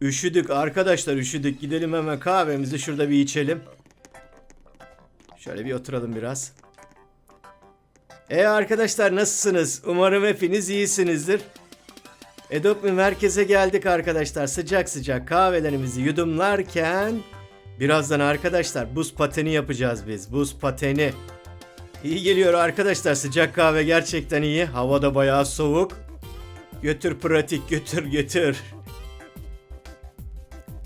Üşüdük arkadaşlar üşüdük. Gidelim hemen kahvemizi şurada bir içelim. Şöyle bir oturalım biraz. E arkadaşlar nasılsınız? Umarım hepiniz iyisinizdir. Edopmi merkeze geldik arkadaşlar. Sıcak sıcak kahvelerimizi yudumlarken birazdan arkadaşlar buz pateni yapacağız biz. Buz pateni. İyi geliyor arkadaşlar. Sıcak kahve gerçekten iyi. Hava da bayağı soğuk. Götür pratik götür götür.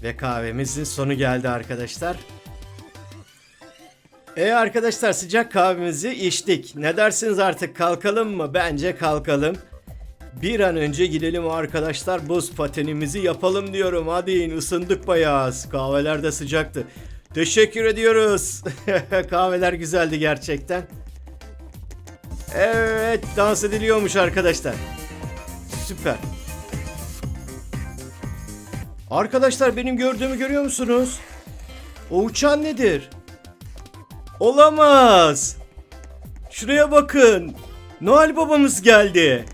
Ve kahvemizin sonu geldi arkadaşlar. E arkadaşlar sıcak kahvemizi içtik. Ne dersiniz artık kalkalım mı? Bence kalkalım. Bir an önce gidelim arkadaşlar buz patenimizi yapalım diyorum. Hadi in ısındık bayağı. Kahveler de sıcaktı. Teşekkür ediyoruz. Kahveler güzeldi gerçekten. Evet dans ediliyormuş arkadaşlar. Süper. Arkadaşlar benim gördüğümü görüyor musunuz? O uçan nedir? Olamaz. Şuraya bakın. Noel babamız geldi.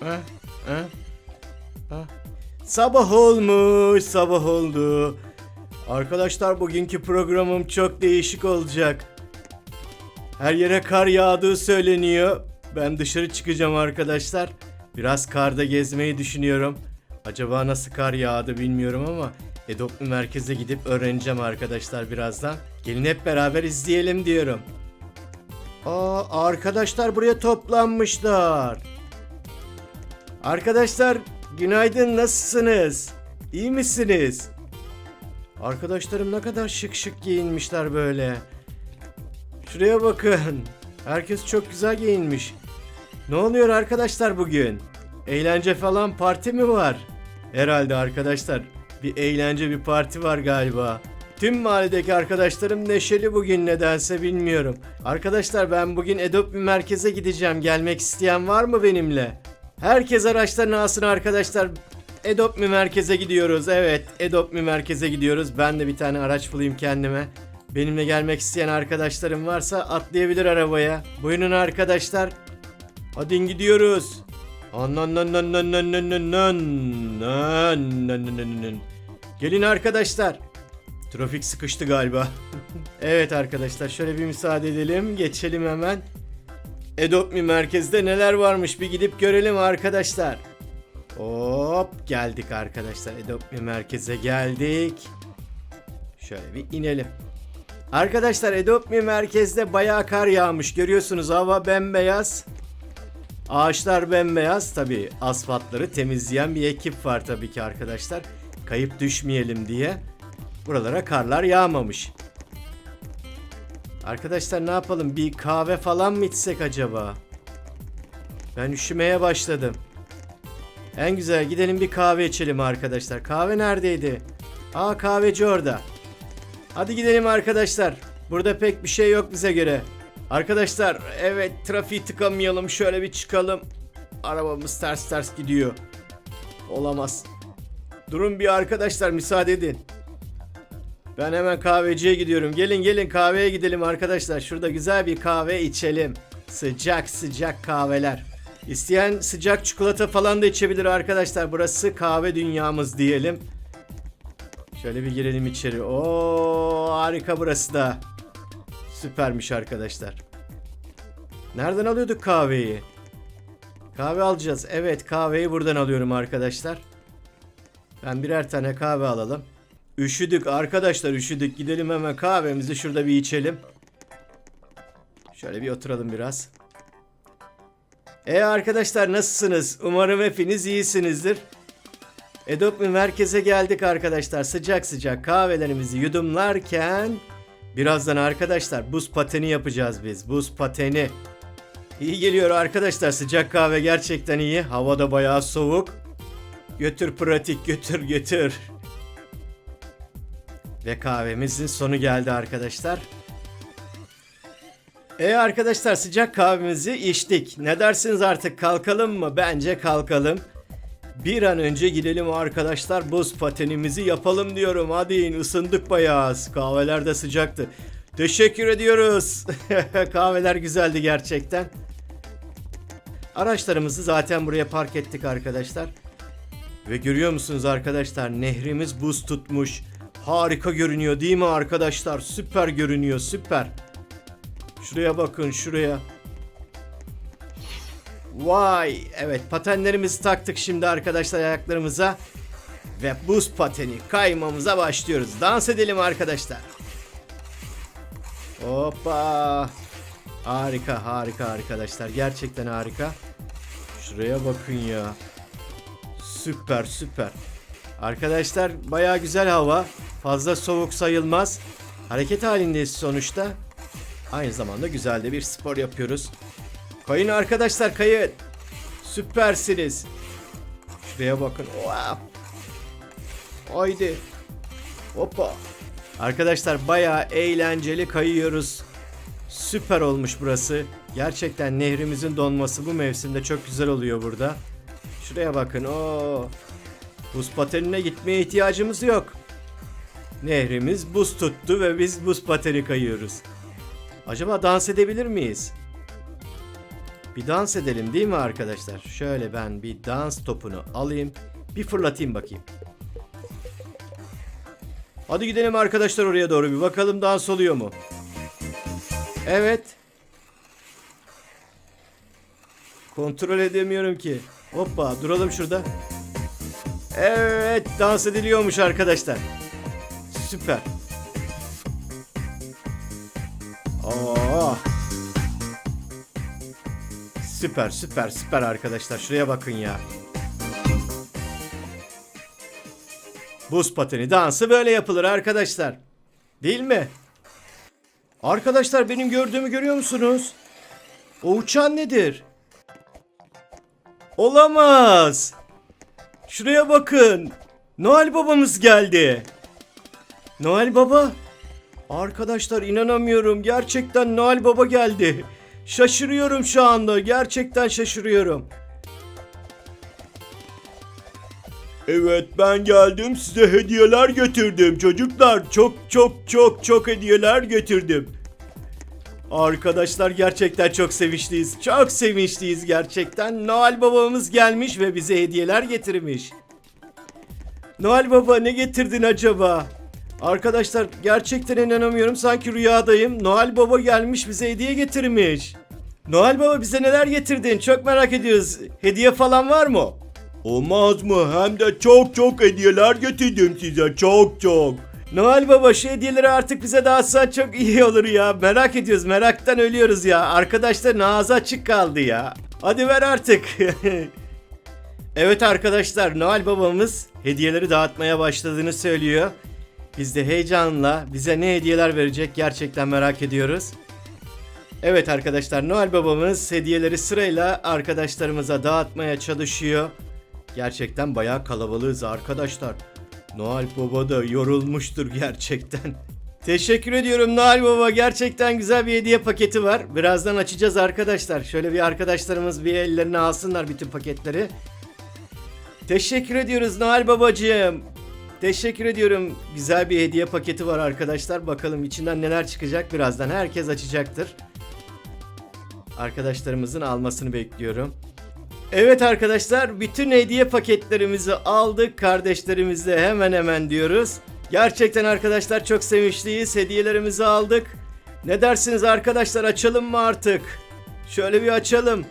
Ha, ha, ha. Sabah olmuş, sabah oldu. Arkadaşlar bugünkü programım çok değişik olacak. Her yere kar yağdığı söyleniyor. Ben dışarı çıkacağım arkadaşlar. Biraz karda gezmeyi düşünüyorum. Acaba nasıl kar yağdı bilmiyorum ama Edoplu merkeze gidip öğreneceğim arkadaşlar birazdan. Gelin hep beraber izleyelim diyorum. Aa arkadaşlar buraya toplanmışlar. Arkadaşlar günaydın nasılsınız? İyi misiniz? Arkadaşlarım ne kadar şık şık giyinmişler böyle. Şuraya bakın. Herkes çok güzel giyinmiş. Ne oluyor arkadaşlar bugün? Eğlence falan parti mi var? Herhalde arkadaşlar. Bir eğlence bir parti var galiba. Tüm mahalledeki arkadaşlarım neşeli bugün nedense bilmiyorum. Arkadaşlar ben bugün Edop bir merkeze gideceğim. Gelmek isteyen var mı benimle? Herkes araçlarını alsın arkadaşlar. Edop mi merkeze gidiyoruz? Evet, Edop mi merkeze gidiyoruz. Ben de bir tane araç bulayım kendime. Benimle gelmek isteyen arkadaşlarım varsa atlayabilir arabaya. Buyurun arkadaşlar. Hadi gidiyoruz. Gelin arkadaşlar. Trafik sıkıştı galiba. evet arkadaşlar şöyle bir müsaade edelim. Geçelim hemen. Edopmi merkezde neler varmış bir gidip görelim arkadaşlar. Hop geldik arkadaşlar. Edopmi merkeze geldik. Şöyle bir inelim. Arkadaşlar Edopmi merkezde bayağı kar yağmış. Görüyorsunuz hava bembeyaz. Ağaçlar bembeyaz. Tabi asfaltları temizleyen bir ekip var tabii ki arkadaşlar. Kayıp düşmeyelim diye. Buralara karlar yağmamış. Arkadaşlar ne yapalım? Bir kahve falan mı içsek acaba? Ben üşümeye başladım. En güzel gidelim bir kahve içelim arkadaşlar. Kahve neredeydi? Aa kahveci orada. Hadi gidelim arkadaşlar. Burada pek bir şey yok bize göre. Arkadaşlar evet trafiği tıkamayalım. Şöyle bir çıkalım. Arabamız ters ters gidiyor. Olamaz. Durun bir arkadaşlar müsaade edin. Ben hemen kahveciye gidiyorum. Gelin gelin kahveye gidelim arkadaşlar. Şurada güzel bir kahve içelim. Sıcak sıcak kahveler. İsteyen sıcak çikolata falan da içebilir arkadaşlar. Burası kahve dünyamız diyelim. Şöyle bir girelim içeri. Oo harika burası da. Süpermiş arkadaşlar. Nereden alıyorduk kahveyi? Kahve alacağız. Evet kahveyi buradan alıyorum arkadaşlar. Ben birer tane kahve alalım. Üşüdük arkadaşlar üşüdük. Gidelim hemen kahvemizi şurada bir içelim. Şöyle bir oturalım biraz. E arkadaşlar nasılsınız? Umarım hepiniz iyisinizdir. Edopmi merkeze geldik arkadaşlar. Sıcak sıcak kahvelerimizi yudumlarken birazdan arkadaşlar buz pateni yapacağız biz. Buz pateni. İyi geliyor arkadaşlar. Sıcak kahve gerçekten iyi. Hava da bayağı soğuk. Götür pratik götür götür. Ve kahvemizin sonu geldi arkadaşlar. E arkadaşlar sıcak kahvemizi içtik. Ne dersiniz artık kalkalım mı? Bence kalkalım. Bir an önce gidelim arkadaşlar buz patenimizi yapalım diyorum. Hadi in ısındık bayağı. Kahveler de sıcaktı. Teşekkür ediyoruz. Kahveler güzeldi gerçekten. Araçlarımızı zaten buraya park ettik arkadaşlar. Ve görüyor musunuz arkadaşlar nehrimiz buz tutmuş. Harika görünüyor değil mi arkadaşlar? Süper görünüyor süper. Şuraya bakın şuraya. Vay evet patenlerimizi taktık şimdi arkadaşlar ayaklarımıza. Ve buz pateni kaymamıza başlıyoruz. Dans edelim arkadaşlar. Hoppa. Harika harika arkadaşlar. Gerçekten harika. Şuraya bakın ya. Süper süper. Arkadaşlar baya güzel hava. Fazla soğuk sayılmaz. Hareket halindeyiz sonuçta. Aynı zamanda güzel de bir spor yapıyoruz. Kayın arkadaşlar kayın. Süpersiniz. Şuraya bakın. Wow. Haydi. Hoppa. Arkadaşlar bayağı eğlenceli kayıyoruz. Süper olmuş burası. Gerçekten nehrimizin donması bu mevsimde çok güzel oluyor burada. Şuraya bakın. Oo. Buz patenine gitmeye ihtiyacımız yok. Nehrimiz buz tuttu ve biz buz pateni kayıyoruz. Acaba dans edebilir miyiz? Bir dans edelim değil mi arkadaşlar? Şöyle ben bir dans topunu alayım. Bir fırlatayım bakayım. Hadi gidelim arkadaşlar oraya doğru bir bakalım dans oluyor mu? Evet. Kontrol edemiyorum ki. Hoppa duralım şurada. Evet dans ediliyormuş arkadaşlar. Süper. Süper süper süper arkadaşlar. Şuraya bakın ya. Buz pateni dansı böyle yapılır arkadaşlar. Değil mi? Arkadaşlar benim gördüğümü görüyor musunuz? O uçan nedir? Olamaz. Şuraya bakın. Noel babamız geldi. Noel baba. Arkadaşlar inanamıyorum. Gerçekten Noel baba geldi. Şaşırıyorum şu anda. Gerçekten şaşırıyorum. Evet ben geldim size hediyeler getirdim çocuklar. Çok çok çok çok hediyeler getirdim. Arkadaşlar gerçekten çok sevinçliyiz. Çok sevinçliyiz gerçekten. Noel babamız gelmiş ve bize hediyeler getirmiş. Noel baba ne getirdin acaba? Arkadaşlar gerçekten inanamıyorum. Sanki rüyadayım. Noel baba gelmiş bize hediye getirmiş. Noel baba bize neler getirdin? Çok merak ediyoruz. Hediye falan var mı? Olmaz mı? Hem de çok çok hediyeler getirdim size. Çok çok. Noel Baba şu hediyeleri artık bize dağıtsan çok iyi olur ya. Merak ediyoruz. Meraktan ölüyoruz ya. Arkadaşlar ağzı açık kaldı ya. Hadi ver artık. evet arkadaşlar Noel babamız hediyeleri dağıtmaya başladığını söylüyor. Biz de heyecanla bize ne hediyeler verecek gerçekten merak ediyoruz. Evet arkadaşlar Noel babamız hediyeleri sırayla arkadaşlarımıza dağıtmaya çalışıyor. Gerçekten bayağı kalabalığız arkadaşlar. Noel Baba da yorulmuştur gerçekten. Teşekkür ediyorum Noel Baba. Gerçekten güzel bir hediye paketi var. Birazdan açacağız arkadaşlar. Şöyle bir arkadaşlarımız bir ellerine alsınlar bütün paketleri. Teşekkür ediyoruz Noel Babacığım. Teşekkür ediyorum. Güzel bir hediye paketi var arkadaşlar. Bakalım içinden neler çıkacak birazdan. Herkes açacaktır. Arkadaşlarımızın almasını bekliyorum. Evet arkadaşlar bütün hediye paketlerimizi aldık kardeşlerimizle hemen hemen diyoruz. Gerçekten arkadaşlar çok sevinçliyiz hediyelerimizi aldık. Ne dersiniz arkadaşlar açalım mı artık? Şöyle bir açalım.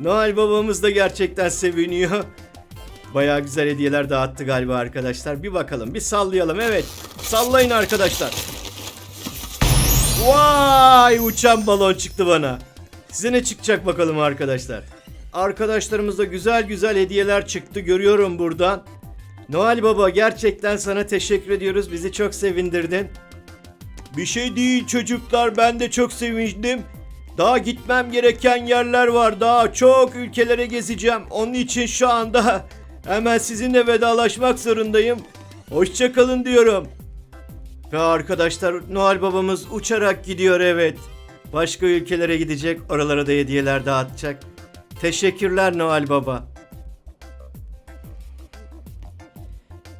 Noel babamız da gerçekten seviniyor. Bayağı güzel hediyeler dağıttı galiba arkadaşlar. Bir bakalım bir sallayalım evet. Sallayın arkadaşlar. Vay uçan balon çıktı bana. Size ne çıkacak bakalım arkadaşlar. Arkadaşlarımızda güzel güzel hediyeler çıktı görüyorum buradan. Noel Baba gerçekten sana teşekkür ediyoruz. Bizi çok sevindirdin. Bir şey değil çocuklar ben de çok sevindim. Daha gitmem gereken yerler var. Daha çok ülkelere gezeceğim. Onun için şu anda hemen sizinle vedalaşmak zorundayım. Hoşçakalın diyorum. Ve arkadaşlar Noel babamız uçarak gidiyor evet. Başka ülkelere gidecek. Oralara da hediyeler dağıtacak. Teşekkürler Noel Baba.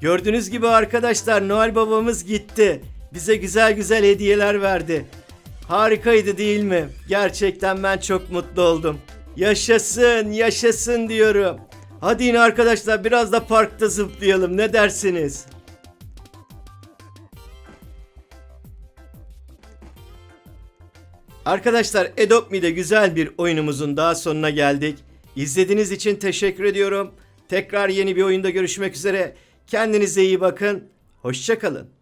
Gördüğünüz gibi arkadaşlar Noel babamız gitti. Bize güzel güzel hediyeler verdi. Harikaydı değil mi? Gerçekten ben çok mutlu oldum. Yaşasın, yaşasın diyorum. Hadi yine arkadaşlar biraz da parkta zıplayalım. Ne dersiniz? Arkadaşlar Adopt Me'de güzel bir oyunumuzun daha sonuna geldik. İzlediğiniz için teşekkür ediyorum. Tekrar yeni bir oyunda görüşmek üzere. Kendinize iyi bakın. Hoşçakalın.